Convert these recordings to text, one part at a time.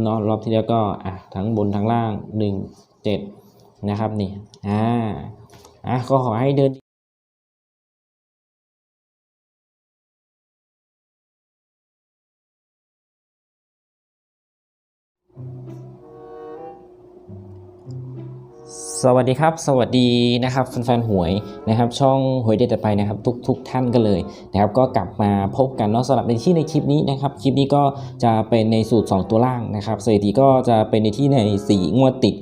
เนาะรอบที่แล้วก็อะทั้งบนทั้งล่าง 1 7 นะครับนี่อ่าอะก็ขอให้เดิน สวัสดีครับ สวัสดีนะครับแฟนๆหวยนะครับ ช่องหวยเด็ดต่ไปนะครับ ทุกทุกท่านกันเลยนะครับ ก็กลับมาพบกันเนาะสำหรับในที่ในคลิปนี้นะครับ คลิปนี้ก็จะเป็นในสูตร 2 ตัวล่างนะครับสถิติก็จะเป็นในที่ใน 4 งวดติด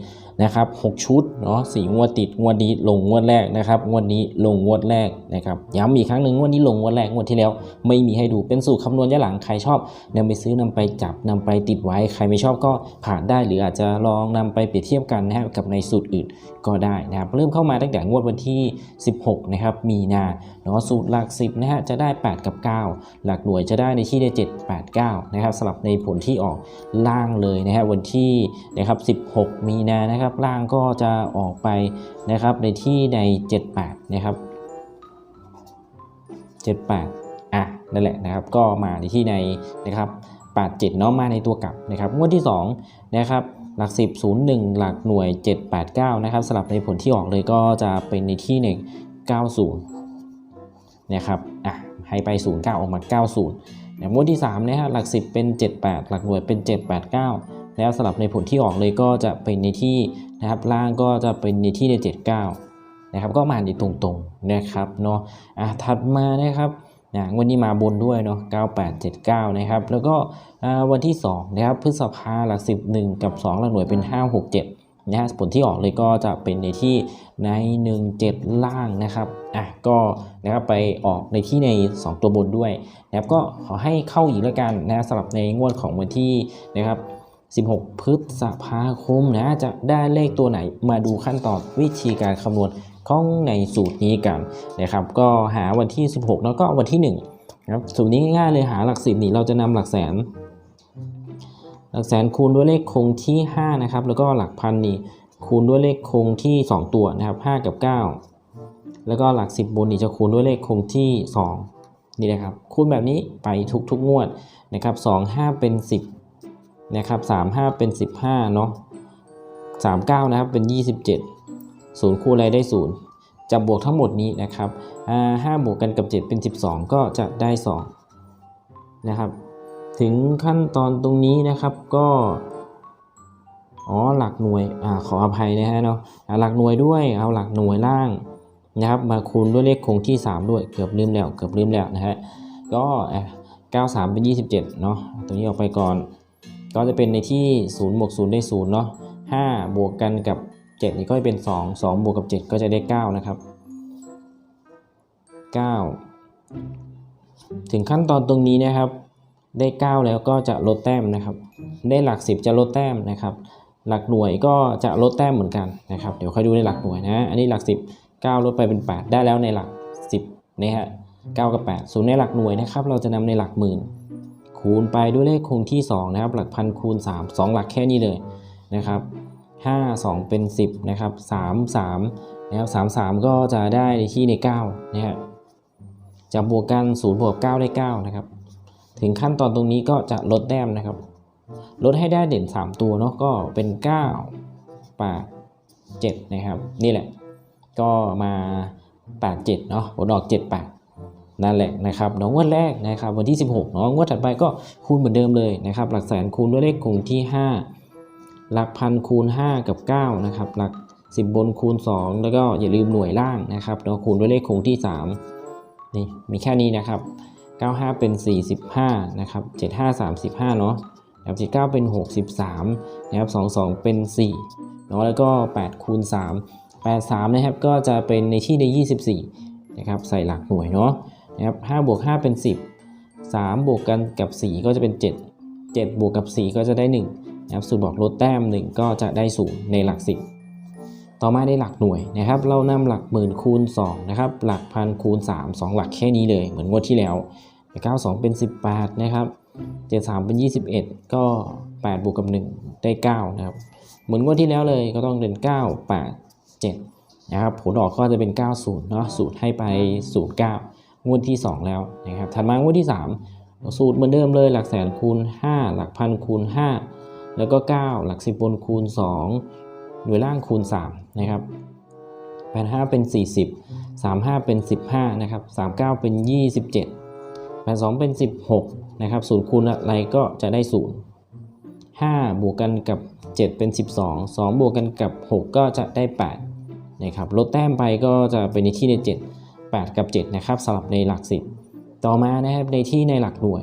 นะครับ6ชุดเนาะสี่งวดติดงวดนี้ลงงวดแรกนะครับงวดนี้ลงงวดแรกนะครับย้ำอีกครั้งหนึ่งงวดนี้ลงงวดแรกงวดที่แล้ว ไม่มีให้ดูเป็นสูตรคำนวณย้อนหลังใครชอบนำไปซื้อนำไปจับนำไปติดไว้ใครไม่ชอบก็ผ่านได้ หรืออาจจะลองนำไปเปรียบเทียบกันนะครับกับในสูตรอื่นก็ได้นะครับเริ่มเข้ามาตั้งแต่งวดวันที่ 16นะครับมีนาเนาะสูตรหลัก 10นะฮะจะได้ 8 กับ 9 หลักหน่วยจะได้ในที่ได้7 8 9นะครับสลับในผลที่ออกล่างเลยนะฮะวันที่นะครับ16 มีนานะครับล่างก็จะออกไปนะครับในที่ใน 78 นะครับ 78 อะนั่นแหละนะครับ ก็มาในที่ในนะครับ87เนาะมาในตัวกลับนะครับงวดที่2นะครับหลัก 10 01 หลักหน่วย 789 นะครับสลับในผลที่ออกเลยก็จะเป็นในที่ใน90 นะครับอะให้ไป 09 ออกมา 90นะงวดที่3นะฮะหลัก 10 เป็น 78 หลักหน่วยเป็น 789 แล้วสลับในผลที่ออกเลยก็จะเป็นในที่นะครับล่างก็จะเป็นในที่ใน 79 นะครับ ก็มาในตรงๆนะครับเนาะอะถัดมานะครับนะวันนี้มาบนด้วยเนาะ9879 นะครับ แล้วก็วันที่ 2 นะครับ พฤษภาหลัก11 กับ 2 หลักหน่วยเป็น 567 นะฮะ ผลที่ออกเลยก็จะเป็นในที่ใน 17 ล่างนะครับ อะ ก็นะครับไปออกในที่ใน 2 ตัวบนด้วยนะครับ ก็ขอให้เข้าอีกแล้วกันนะสำหรับในงวดของวันที่นะครับ 16 พฤษภาคมนะจะได้เลขตัวไหนมาดูขั้นตอนวิธีการคำนวณของในสูตรนี้กันนะครับ ก็หาวันที่ 16 แล้วก็วันที่1นะครับสูตรนี้ง่ายๆเลยหาหลักสิบนี่เราจะนำหลักแสน หลักแสนคูณด้วยเลขคงที่ 5 นะครับ แล้วก็หลักพันนี่คูณด้วยเลขคงที่ 2 ตัวนะครับ 5 กับ 9 แล้วก็หลัก 10 บนนี่จะคูณด้วยเลขคงที่ 2 นี่นะครับคูณแบบนี้ไปทุกๆงวดนะครับ 2 5 เป็น 10 นะครับ3 5 เป็น 15 เนาะ3 9 นะครับ เป็น 27 0 คูณอะไรได้ 0 จะบวกทั้งหมดนี้นะครับอ่า5บวกกันกับ 7 เป็น 12 ก็จะได้ 2 นะครับ ถึงขั้นตอนตรงนี้นะครับก็อ๋อหลักหน่วยอขออภัยนะฮะเนาะหลักหน่วยด้วยเอาหลักหน่วยล่างนะครับมาคูณด้วยเลขคงที่ 3 ด้วยเกือบลืมแล้วเกือบลืมแล้วนะฮะก็ 93 เป็น 27 เนาะตรงนี้ออกไปก่อน ก็จะเป็นในที่0บวก0ได้0เนาะ5บวกกันกับ 7 นี่ก็จะเป็น 2 2บวกกับ 7 ก็จะได้ 9 นะครับ 9 ถึงขั้นตอนตรงนี้นะครับ ได้ 9 แล้วก็จะลดแต้มนะครับ ได้หลัก 10 จะลดแต้มนะครับ หลักหน่วยก็จะลดแต้มเหมือนกันนะครับ เดี๋ยวค่อยดูในหลักหน่วยนะ อันนี้หลัก 10 9 ลดไปเป็น 8 ได้แล้วในหลัก 10นะฮะ9กับ 8 ส่วนในหลักหน่วยนะครับ เราจะนำในหลักหมื่น คูณไปด้วยเลขคงที่ 2 นะครับ หลักพันคูณ 3 2 หลักแค่นี้เลยนะครับ5 2 เป็น 10 นะครับ 3 3 นะครับ 3 3 ก็จะได้ที่ใน9นะฮะจะบวกกัน 0 บวก 9 ได้ 9 นะครับ ถึงขั้นตอนตรงนี้ก็จะลดแต้มนะครับ ลดให้ได้เด่น 3 ตัวเนาะก็เป็น 9 8 7 นะครับ นี่แหละ ก็มา 8 7 เนาะผลออก 7 8 นั่นแหละนะครับเนาะงวดแรกนะครับวันที่ 16เนาะงวดถัดไปก็คูณเหมือนเดิมเลยนะครับหลักแสนคูณด้วยเลขคงที่ 5 หลักพันคูณ 5 กับ9นะครับหลัก 10 บนคูณ 2 แล้วก็อย่าลืมหน่วยล่างนะครับเนาะคูณด้วยเลขคงที่ 3 นี่มีแค่นี้นะครับ 95 เป็น 45นะครับ75 35เนาะนะครับ79เป็น 63นะครับ22 เป็น4เนาะแล้วก็8คูณ3 83นะครับก็จะเป็นในที่ใน 24นะครับใส่หลักหน่วยเนาะ นะครับ5บวก5เป็น10 3บวกกันกับ4ก็จะเป็น7 7บวกกับ4ก็จะได้1นะครับสูตรบอกลดแต้ม1ก็จะได้0ในหลัก10ต่อมาได้หลักหน่วยนะครับ เรานำหลักหมื่นคูณ2นะครับหลักพันคูณ 3 2 หลักแค่นี้เลยเหมือนงวดที่แล้ว 92 เป็น 18 นะครับ 73 เป็น 21 ก็ 8 บวกกับ 1 ได้ 9 นะครับ เหมือนงวดที่แล้วเลยก็ต้องเป็น9 8 7 นะครับผลออกก็จะเป็น 90 เนาะสูตรให้ไป 09 งวดที่ 2 แล้วนะครับถัดมางวดที่ 3 สูตรเหมือนเดิมเลยหลักแสนคูณ 5 หลักพันคูณ 5 แล้วก็ 9 หลัก10บนคูณ 2 หน่วยล่างคูณ3นะครับ85 เป็น 40 35 เป็น 15นะครับ39 เป็น 27 82 เป็น 16นะครับศูนย์คูณอะไรก็จะได้ 0 5 บวกกันกับ 7 เป็น 12 2 บวกกันกับ 6 ก็จะได้ 8นะครับลดแต้มไปก็จะเป็นในที่ใน 7 8 กับ 7 นะครับสลับในหลัก 10 ต่อมานะครับในที่ในหลักหน่วย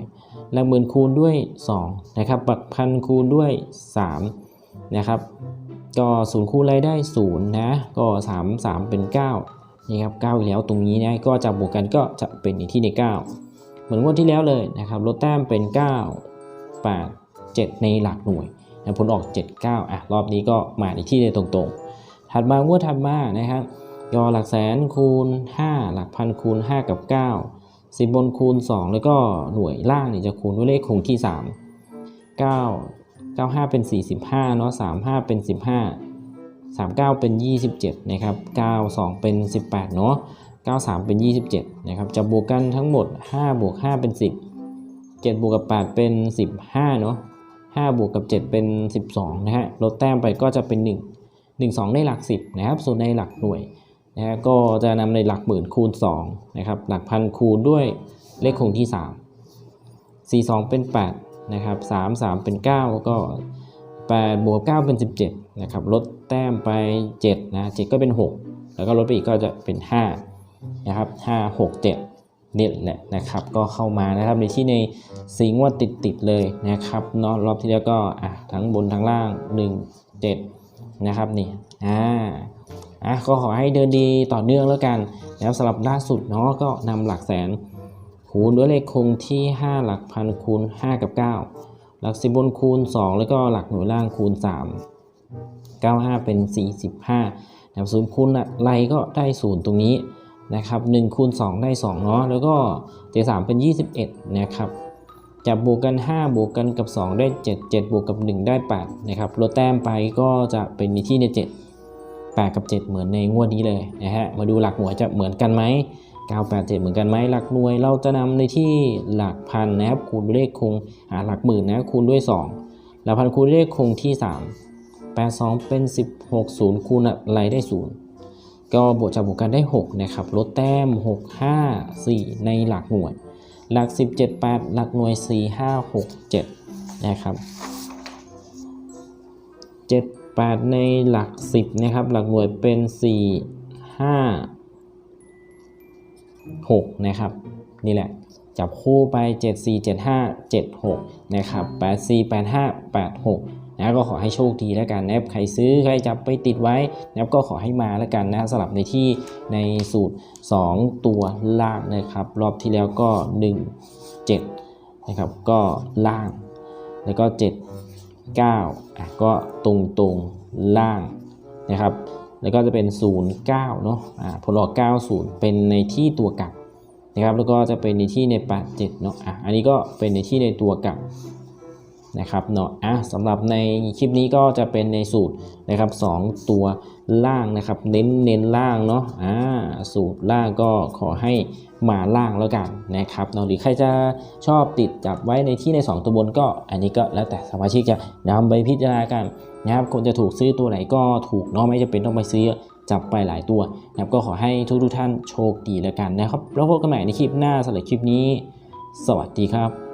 หลักหมื่นคูณด้วย 2 นะครับหลักพันคูณด้วย 3 นะครับ ก็ศูนย์คูณอะไรได้0นะก็ 3 3 เป็น 9 นี่ครับ9อีกแล้วตรงนี้นะก็จะบวกกันก็จะเป็นในที่ใน 9 เหมือนงวดที่แล้วเลยนะครับลดแต้มเป็น 9 8 7 ในหลักหน่วยผลออก 7 9อะรอบนี้ก็มาในที่ในตรงๆ ถัดมางวดถัดมานะครับ ยอหลักแสนคูณ 5 หลักพันคูณ 5 กับ 9 10บนคูณ 2 แล้วก็หน่วยล่างเนี่ยจะคูณด้วยเลขคงที่ 3 9 95 เป็น 45เนาะ35 เป็น 15 39 เป็น 27 นะครับ 92 เป็น 18 เนาะ93 เป็น 27 นะครับ จะบวกกันทั้งหมด 5 บวก 5 เป็น 10 7 บวกกับ 8 เป็น 15 เนาะ5บวกกับ 7 เป็น 12 นะฮะ ลดแต้มไปก็จะเป็น 1 1 2ในหลัก 10 นะครับ ส่วนในหลักหน่วย นะฮะก็จะนำในหลักหมื่นคูณ2นะครับหลักพันคูณด้วยเลขคงที่ 3 4 2 เป็น8นะครับ3 3 เป็น 9 ก็8บวก9เป็น 17นะครับลดแต้มไป7นะ7ก็เป็น 6 แล้วก็ลดไปอีกก็จะเป็น5นะครับ5 6 7นี่แหละนะครับก็เข้ามานะครับในที่ในสีงวดติดติดๆเลยนะครับเนาะรอบที่แล้วก็อะทั้งบนทั้งล่าง 1 7 นะครับนี่อ่า อะก็ขอให้เดินดีต่อเนื่องแล้วกันนะครับสำหรับล่าสุดเนาะก็นำหลักแสน คูณด้วยเลขคงที่ 5 หลักพันคูณ 5 กับ 9 หลักสิบบนคูณ 2 แล้วก็หลักหน่วยล่างคูณ 3 95 เป็น 45นะครับศูนย์คูณอะไรก็ได้ศูนย์ตรงนี้นะครับ1คูณ2ได้2เนาะแล้วก็73เป็น 21นะครับจับบวกกัน 5 บวกกันกับ 2 ได้ 7 7 บวกกับ 1 ได้ 8 นะครับลดแต้มไปก็จะเป็นในที่ใน7 8 กับ 7 เหมือนในงวดนี้เลยนะฮะมาดูหลักหน่วยจะเหมือนกันไหม987 เหมือนกันไหมหลักหน่วยเราจะนำในที่หลักพันนะครับคูณด้วยเลขคงอ่าหลักหมื่นนะคูณด้วย2หลักพันคูณเลขคงที่ 3 82 เป็น 16 0 คูณอะไรได้ 0 ก็บวกจากบวกกันได้ 6 นะครับ ลดแต้ม 6 5 4 ในหลักหน่วย หลัก 17 8 หลักหน่วย 4 5 6 7 นะครับ 7 8 ในหลัก 10 นะครับ หลักหน่วยเป็น 4 5 6 นะครับ นี่แหละ จับคู่ไป 7 4 7 5 7 6 นะครับ 8 4 8 5 8 6นะก็ขอให้โชคดีแล้วกันนะครับใครซื้อใครจับไปติดไว้นะครับก็ขอให้มาแล้วกันนะสลับในที่ในสูตร 2 ตัวล่างนะครับ รอบที่แล้วก็ 1 7 นะครับ ก็ล่างแล้วก็ 7 9อะก็ตรงตรงล่างนะครับ แล้วก็จะเป็น 0 9เนาะอ่าผลออก 90 เป็นในที่ตัวกลับนะครับ แล้วก็จะเป็นในที่ใน87เนาะอะอันนี้ก็เป็นในที่ในตัวกลับ นะครับเนาะอะสำหรับในคลิปนี้ก็จะเป็นในสูตรนะครับ 2 ตัวล่างนะครับ เน้นเน้นล่างเนาะอ่าสูตรล่างก็ขอให้มาล่างแล้วกันนะครับเนาะหรือใครจะชอบติดจับไว้ในที่ใน 2 ตัวบนก็ อันนี้ก็แล้วแต่สมาชิกจะนำไปพิจารณากันนะครับคนจะถูกซื้อตัวไหนก็ถูกเนาะไม่จะเป็นต้องไปซื้อจับไปหลายตัวนะครับก็ขอให้ทุกทุกท่านโชคดีแล้วกันนะครับ แล้วพบกันใหม่ในคลิปหน้าสำหรับคลิปนี้ สวัสดีครับ